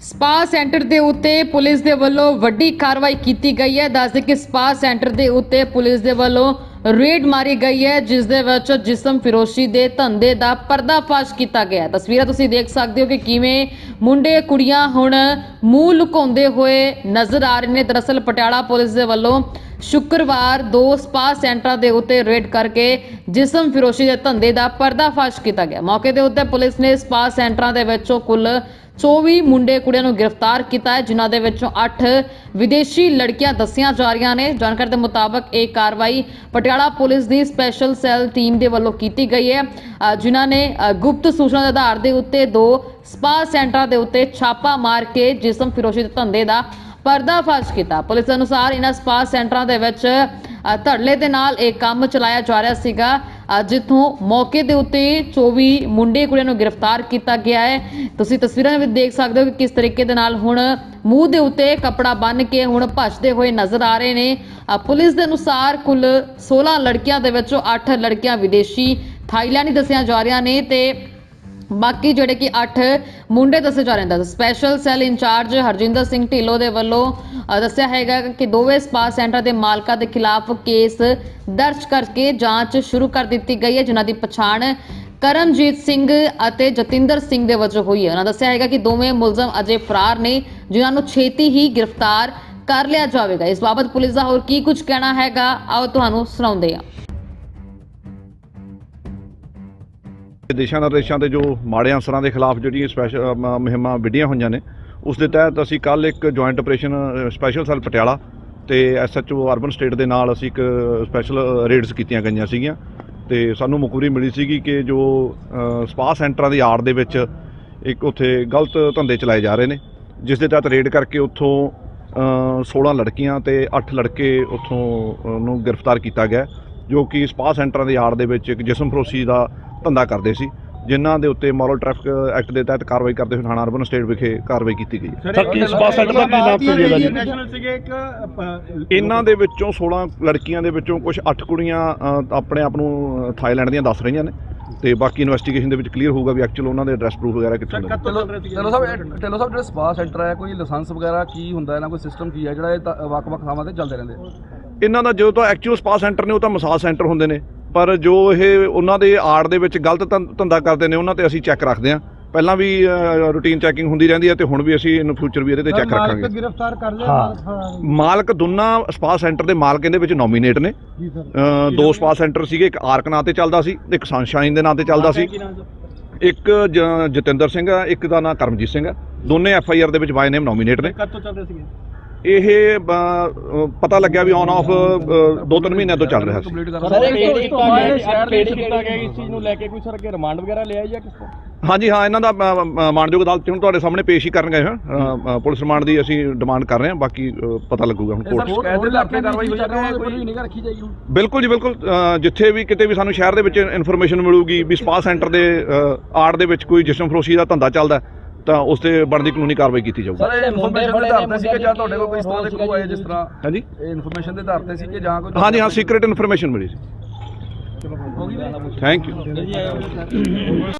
Spa centre ਦੇ ਉੱਤੇ police ਦੇ ਵੱਲੋਂ ਵੱਡੀ ਕਾਰਵਾਈ ਕੀਤੀ ਗਈ ਹੈ। ਦੱਸਦੇ ਕਿ ਸਪਾ ਸੈਂਟਰ ਦੇ ਉੱਤੇ ਪੁਲਿਸ ਦੇ ਵੱਲੋਂ ਰੇਡ ਮਾਰੀ ਗਈ ਹੈ, ਜਿਸ ਦੇ ਵਿੱਚ ਜਿਸਮ ਫਿਰੋਸ਼ੀ ਦੇ ਧੰਦੇ ਦਾ ਪਰਦਾਫਾਸ਼ ਕੀਤਾ ਗਿਆ ਤਸਵੀਰਾਂ ਤੁਸੀਂ ਦੇਖ ਸਕਦੇ ਹੋ ਕਿ ਕਿਵੇਂ ਮੁੰਡੇ, ਕੁੜੀਆਂ ਹੁਣ ਮੂੰਹ ਲੁਕਾਉਂਦੇ ਹੋਏ ਨਜ਼ਰ ਆ ਰਹੇ ਨੇ। ਦਰਅਸਲ ਪਟਿਆਲਾ ਪੁਲਿਸ ਦੇ ਵੱਲੋਂ ਸ਼ੁੱਕਰਵਾਰ ਦੋ ਸਪਾ ਸੈਂਟਰਾਂ ਦੇ ਉੱਤੇ ਰੇਡ ਕਰਕੇ ਜਿਸਮ ਫਿਰੋਸ਼ੀ ਦੇ ਧੰਦੇ ਦਾ ਪਰਦਾਫਾਸ਼ ਕੀਤਾ ਗਿਆ। ਮੌਕੇ ਦੇ ਉੱਤੇ ਪੁਲਿਸ ਨੇ ਸਪਾ ਸੈਂਟਰਾਂ ਦੇ ਵਿੱਚੋਂ ਕੁੱਲ 24 ਮੁੰਡੇ ਕੁੜੀਆਂ ਨੂੰ ਗ੍ਰਿਫਤਾਰ ਕੀਤਾ ਹੈ ਜਿਨ੍ਹਾਂ ਦੇ ਵਿੱਚੋਂ 8 ਵਿਦੇਸ਼ੀ ਲੜਕੀਆਂ ਦੱਸੀਆਂ ਜਾ ਰਹੀਆਂ ਨੇ। ਜਾਣਕਾਰੀ ਦੇ ਮੁਤਾਬਕ ਇਹ ਕਾਰਵਾਈ ਪਟਿਆਲਾ ਪੁਲਿਸ ਦੀ ਸਪੈਸ਼ਲ ਸੈੱਲ ਟੀਮ ਦੇ ਵੱਲੋਂ ਕੀਤੀ ਗਈ ਹੈ ਜਿਨ੍ਹਾਂ ਨੇ ਗੁਪਤ ਸੂਚਨਾ ਦੇ ਆਧਾਰ ਦੇ ਉੱਤੇ ਦੋ ਸਪਾ ਸੈਂਟਰਾਂ ਦੇ ਉੱਤੇ ਛਾਪਾ ਮਾਰ ਕੇ ਜਿਸਮ ਫਿਰੋਸ਼ੀ ਦੇ ਧੰਦੇ ਦਾ ਪਰਦਾਫਾਸ਼ ਕੀਤਾ। ਪੁਲਿਸ ਅਨੁਸਾਰ ਇਹਨਾਂ ਸਪਾ ਸੈਂਟਰਾਂ ਦੇ ਵਿੱਚ ਅ, ਧੜਲੇ ਦੇ ਨਾਲ ਇਹ ਕੰਮ ਚਲਾਇਆ ਜਾ ਰਿਹਾ ਸੀਗਾ। ਜਿੱਥੋਂ ਮੌਕੇ ਦੇ ਉੱਤੇ 24 ਮੁੰਡੇ ਕੁੜੀਆਂ ਨੂੰ ਗ੍ਰਿਫਤਾਰ ਕੀਤਾ ਗਿਆ ਹੈ। ਤੁਸੀਂ ਤਸਵੀਰਾਂ ਵਿੱਚ ਦੇਖ ਸਕਦੇ ਹੋ ਕਿ ਕਿਸ ਤਰੀਕੇ ਦੇ ਨਾਲ ਹੁਣ ਮੂੰਹ ਦੇ ਉੱਤੇ ਕਪੜਾ ਬੰਨ੍ਹ ਕੇ ਹੁਣ ਭੱਜਦੇ ਹੋਏ ਨਜ਼ਰ ਆ ਰਹੇ ਨੇ। ਪੁਲਿਸ ਦੇ ਅਨੁਸਾਰ ਕੁੱਲ 16 ਲੜਕੀਆਂ ਦੇ ਵਿੱਚੋਂ 8 ਲੜਕੀਆਂ ਵਿਦੇਸ਼ੀ ਥਾਈਲੈਂਡੀ ਦੱਸੀਆਂ ਜਾ ਰਹੀਆਂ ਨੇ ਤੇ ਬਾਕੀ ਜਿਹੜੇ ਕਿ 8 ਮੁੰਡੇ ਦੱਸੇ ਜਾ ਰਹੇ ਨੇ special cell incharge Harjinder Singh Dhillon ਦੇ ਵੱਲੋਂ ਦੱਸਿਆ ਹੈਗਾ ਕਿ ਦੋਵੇਂ ਸਪਾ ਸੈਂਟਰ ਦੇ ਮਾਲਕਾਂ ਦੇ ਖਿਲਾਫ ਕੇਸ ਦਰਜ ਕਰਕੇ ਜਾਂਚ ਸ਼ੁਰੂ ਕਰ ਦਿੱਤੀ ਗਈ ਹੈ, ਜਿਨ੍ਹਾਂ ਦੀ ਪਛਾਣ ਕਰਮਜੀਤ ਸਿੰਘ ਅਤੇ ਜਤਿੰਦਰ ਸਿੰਘ ਦੇ ਵਜੋਂ ਹੋਈ ਹੈ। ਉਹਨਾਂ ਦੱਸਿਆ ਹੈਗਾ ਕਿ ਦੋਵੇਂ ਮੁਲਜ਼ਮ ਅਜੇ ਫਰਾਰ ਨੇ, ਜਿਨ੍ਹਾਂ ਨੂੰ ਛੇਤੀ ਹੀ ਗ੍ਰਿਫਤਾਰ ਕਰ ਲਿਆ ਜਾਵੇਗਾ। ਇਸ ਬਾਬਤ ਪੁਲਿਸ ਦਾ ਹੋਰ ਕੀ ਕੁਝ ਕਹਿਣਾ ਹੈਗਾ, ਆਓ ਤੁਹਾਨੂੰ ਸੁਣਾਉਂਦੇ ਹਾਂ। ਦੇਸ਼ਾਂ ਨਿਰਦੇਸ਼ਾਂ ਤੇ ਜੋ ਮਾੜੇ ਅਨਸਰਾਂ ਦੇ ਖਿਲਾਫ ਜਿਹੜੀਆਂ ਸਪੈਸ਼ਲ ਮੁਹਿੰਮਾਂ ਵਿੱਢੀਆਂ ਹੋਈਆਂ ਨੇ ਉਸ ਦੇ ਤਹਿਤ ਅਸੀਂ ਕੱਲ ਇੱਕ joint operation special cell Patiala ਤੇ ਐਸਐਚਓ ਅਰਬਨ ਸਟੇਟ ਦੇ ਨਾਲ ਅਸੀਂ ਇੱਕ ਸਪੈਸ਼ਲ ਰੇਡਸ ਕੀਤੀਆਂ ਗਈਆਂ ਸੀਗੀਆਂ ਤੇ ਸਾਨੂੰ ਮੁਖਬਰੀ ਮਿਲੀ ਸੀਗੀ ਕਿ ਜੋ ਅ, ਸਪਾ ਸੈਂਟਰਾਂ ਦੀ ਆੜ ਦੇ ਵਿੱਚ ਇੱਕ ਉੱਥੇ ਗਲਤ ਧੰਦੇ ਚਲਾਏ ਜਾ ਰਹੇ ਨੇ ਜਿਸ ਦੇ ਤਹਿਤ ਰੇਡ ਕਰਕੇ ਉੱਥੋਂ ਅ, 16 ਲੜਕੀਆਂ ਤੇ 8 ਲੜਕੇ ਉੱਥੋਂ ਨੂੰ ਗ੍ਰਿਫਤਾਰ ਕੀਤਾ ਗਿਆ ਜੋ ਕਿ ਸਪਾ ਸੈਂਟਰਾਂ ਦੇ ਆੜ ਦੇ ਵਿੱਚ ਇੱਕ ਜਿਸਮ ਫਰੋਸ਼ੀ ਦਾ ਧੰਦਾ ਕਰਦੇ ਸੀ ਜਿਨ੍ਹਾਂ ਦੇ ਉੱਤੇ ਮੋਰਲ ਟ੍ਰੈਫਿਕ ਐਕਟ ਦੇ ਤਹਿਤ ਕਾਰਵਾਈ ਕਰਦੇ ਹੋਏ ਥਾਣਾ ਅਰਬਨ ਸਟੇਟ ਵਿਖੇ ਕਾਰਵਾਈ ਕੀਤੀ ਗਈ ਹੈ। ਸਰ ਕੀ ਸਪਾ ਸੈਂਟਰ ਦਾ ਕੀ ਨਾਮ ਸੀ ਇਹਦਾ ਜੀ ਨੈਸ਼ਨਲ ਸੀਗੇ ਇੱਕ ਅ, ਇਹਨਾਂ ਦੇ ਵਿੱਚੋਂ 16 ਲੜਕੀਆਂ ਦੇ ਵਿੱਚੋਂ ਕੁਝ 8 ਕੁੜੀਆਂ ਅ, ਆਪਣੇ ਆਪ ਨੂੰ ਅ, ਥਾਈਲੈਂਡ ਦੀਆਂ ਦੱਸ ਰਹੀਆਂ ਨੇ ਤੇ ਬਾਕੀ ਇਨਵੈਸਟੀਗੇਸ਼ਨ ਦੇ ਵਿੱਚ ਕਲੀਅਰ ਹੋਊਗਾ ਵੀ ਐਕਚੁਅਲ ਉਹਨਾਂ ਦੇ ਐਡਰੈਸ ਪ੍ਰੂਫ ਵਗੈਰਾ ਕਿੱਥੋਂ ਦੇ ਨੇ। ਟੈਲੋ ਸਾਹਿਬ ਇਹ- ਟੈਲੋ ਸਾਹਿਬ ਜਿਹੜਾ ਸਪਾ ਸੈਂਟਰ ਹੈ ਕੋਈ ਲਾਇਸੈਂਸ ਵਗੈਰਾ ਕੀ ਹੁੰਦਾ ਹੈ ਨਾ ਕੋਈ ਸਿਸਟਮ ਕੀ ਹੈ ਜਿਹੜਾ ਇਹ ਤਾਂ ਵੱਖ-ਵੱਖ ਥਾਵਾਂ ਤੇ ਚੱਲਦੇ ਰਹਿੰਦੇ ਇਹਨਾਂ ਦਾ ਜੋ ਤਾਂ ਐਕਚੁਅਲ ਸਪਾ ਸੈਂਟਰ ਨੇ ਉਹ ਤਾਂ ਮਸਾਜ ਸੈਂਟਰ ਹੁੰਦੇ ਨੇ ਪਰ ਜੋ ਇਹ ਉਹਨਾਂ ਦੇ ਆੜ ਦੇ ਵਿੱਚ ਗਲਤ ਧੰ- ਧੰਦਾ ਕਰਦੇ ਨੇ ਉਹਨਾਂ ਤੇ ਅਸੀਂ ਚੈੱਕ ਰੱਖਦੇ ਹਾਂ। ਪਹਿਲਾਂ ਵੀ ਰੂਟੀਨ ਚੈਕਿੰਗ ਹੁੰਦੀ ਰਹਿੰਦੀ ਹੈ ਤੇ ਹੁਣ ਵੀ ਅਸੀਂ ਇਨ ਫਿਊਚਰ ਵੀ ਇਹਦੇ ਤੇ ਚੈੱਕ ਰੱਖਾਂਗੇ। ਗ੍ਰਿਫਤਾਰ ਕਰ ਲਿਆ ਹਾਂ। ਮਾਲਕ। ਮਾਲਕ ਦੋਨਾਂ ਸਪਾ ਸੈਂਟਰ ਦੇ ਮਾਲਕ ਇਹਦੇ ਵਿੱਚ ਨੋਮੀਨੇਟ ਨੇ। ਜੀ ਸਰ। ਅ, ਦੋ ਸਪਾ ਸੈਂਟਰ ਸੀਗੇ ਇੱਕ ਆਰਕ ਨਾਂ ਤੇ ਚੱਲਦਾ ਸੀ ਇੱਕ ਸਨਸ਼ਾਈਨ ਦੇ ਨਾਂ ਤੇ ਚੱਲਦਾ ਸੀ। ਇੱਕ ਜ- ਜਤਿੰਦਰ ਸਿੰਘ ਆ ਇੱਕ ਦਾ ਨਾਂ ਕਰਮਜੀਤ ਸਿੰਘ ਆ ਦੋਨੇ ਐਫ ਆਈ ਆਰ ਦੇ ਵਿੱਚ ਬਾਈ ਨੇਮ ਨੋਮੀਨੇਟ ਨੇ। ਕਦੋਂ ਚੱਲ ਰਹੇ ਸੀਗੇ? ਇਹ ਪਤਾ ਲੱਗਿਆ ਵੀ ਔਨ ਆਫ ਦੋ ਤਿੰਨ ਮਹੀਨਿਆਂ ਤੋਂ ਚੱਲ ਰਿਹਾ ਸੀ। ਕੰਪਲੀਟ ਸਰ ਕਰ ਇਹ ਰਹੇ ਪੇੜ ਕੀਤਾ ਗਿਆ ਪੇੜ ਕੀਤਾ ਗਿਆ ਇਸ ਚੀਜ਼ ਨੂੰ ਲੈ ਕੇ ਕੋਈ ਸਰ ਅੱਗੇ ਰਿਮਾਂਡ ਵਗੈਰਾ ਲਿਆ ਜਾਂ ਕਿਸ ਤੋਂ ਹਾਂਜੀ ਹਾਂ ਇਹਨਾਂ ਦਾ ਮਾਣਯੋਗ ਅਦਾਲਤ 'ਚ ਹੁਣ ਤੁਹਾਡੇ ਸਾਹਮਣੇ ਪੇਸ਼ ਹੀ ਕਰਨ ਗਏ ਹਾਂ ਪੁਲਿਸ ਰਿਮਾਂਡ ਦੀ ਅਸੀਂ ਡਿਮਾਂਡ ਕਰ ਰਹੇ ਹਾਂ ਬਾਕੀ ਪਤਾ ਲੱਗੂਗਾ ਹੁਣ ਕੋਰਟ ਬਿਲਕੁਲ ਜੀ ਬਿਲਕੁਲ ਜਿੱਥੇ ਵੀ ਕਿਤੇ ਵੀ ਸਾਨੂੰ ਸ਼ਹਿਰ ਦੇ ਵਿੱਚ ਇਨਫੋਰਮੇਸ਼ਨ ਮਿਲੂਗੀ ਵੀ ਸਪਾ ਸੈਂਟਰ ਦੇ ਆੜ ਦੇ ਵਿੱਚ ਕੋਈ ਜਿਸਮ ਫਰੋਸ਼ੀ ਦਾ ਧੰਦਾ ਚੱਲਦਾ ਤਾਂ ਉਸ ਤੇ ਬਣਦੀ ਕਾਨੂੰਨੀ ਕਾਰਵਾਈ ਕੀਤੀ ਜਾਊਗੀ। ਸਰ ਇਹ ਇਨਫੋਰਮੇਸ਼ਨ ਦੇ ਆਧਾਰ ਤੇ ਸੀ ਕਿ ਜਾਂ ਤੁਹਾਡੇ ਕੋਲ ਕੋਈ ਇਸ ਤਰ੍ਹਾਂ ਦੇ ਕਲੂ ਆਏ ਜਿਸ ਤਰ੍ਹਾਂ? ਹਾਂਜੀ। ਇਹ ਇਨਫੋਰਮੇਸ਼ਨ ਦੇ ਆਧਾਰ ਤੇ ਸੀ ਕਿ ਜਾਂ ਕੋਈ ਹਾਂਜੀ ਹਾਂ ਸੀਕ੍ਰੀਟ ਇਨਫੋਰਮੇਸ਼ਨ ਮਿਲੀ ਸੀ। Thank you